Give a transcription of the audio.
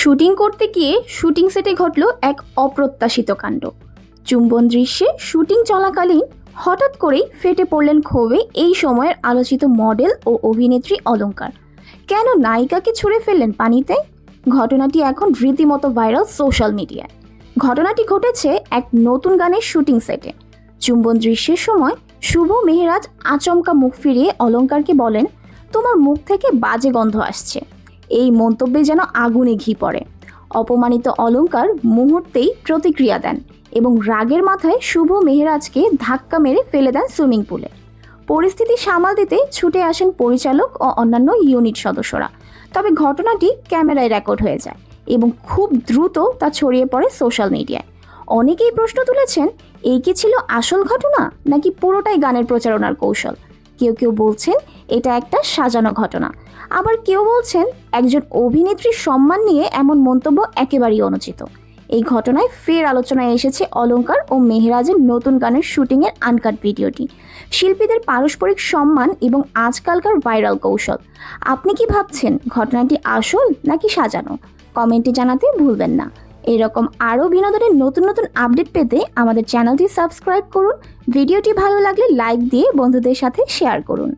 Shooting করতে গিয়ে shooting সেটে ঘটল এক অপ্রত্যাশিত কাণ্ড। চুম্বন দৃশ্যে শুটিং চলাকালীন হঠাৎ করেই ফেটে পড়লেন ক্ষোভে এই সময়ের আলোচিত মডেল ও অভিনেত্রী অলঙ্কার। কেন নায়িকাকে ছুঁড়ে ফেললেন পানিতে? ঘটনাটি এখন রীতিমতো ভাইরাল সোশ্যাল মিডিয়ায়। ঘটনাটি ঘটেছে এক নতুন গানের শুটিং সেটে। চুম্বন দৃশ্যের সময় শুভ মেহরাজ আচমকা মুখ ফিরিয়ে অলঙ্কারকে বলেন, তোমার মুখ থেকে বাজে গন্ধ আসছে। এই মন্তব্যে যেন আগুনে ঘি পড়ে। অপমানিত অলঙ্কার মুহূর্তেই প্রতিক্রিয়া দেন এবং রাগের মাথায় শুভ মেহরাজকে ধাক্কা মেরে ফেলে দেন সুইমিং পুলে। পরিস্থিতি সামাল দিতে ছুটে আসেন পরিচালক ও অন্যান্য ইউনিট সদস্যরা। তবে ঘটনাটি ক্যামেরায় রেকর্ড হয়ে যায় এবং খুব দ্রুত তা ছড়িয়ে পড়ে সোশ্যাল মিডিয়ায়। অনেকেই প্রশ্ন তুলেছেন, এই কি ছিল আসল ঘটনা নাকি পুরোটাই গানের প্রচারণার কৌশল? কেউ কেউ বলছেন এটা একটা সাজানো ঘটনা। আবার কেউ বলছেন একজন অভিনেত্রীর সম্মান নিয়ে এমন মন্তব্য একেবারেই অনুচিত। এই ঘটনায় ফের আলোচনায় এসেছে অলংকার ও মেহরাজের নতুন গানের শুটিংয়ের আনকাট ভিডিওটি। শিল্পীদের পারস্পরিক সম্মান এবং আজকালকার ভাইরাল কৌশল। আপনি কি ভাবছেন ঘটনাটি আসল নাকি সাজানো? কমেন্টে জানাতে ভুলবেন না। এরকম আরও বিনোদনের নতুন নতুন আপডেট পেতে আমাদের চ্যানেলটি সাবস্ক্রাইব করুন, ভিডিওটি ভালো লাগলে লাইক দিয়ে বন্ধুদের সাথে শেয়ার করুন।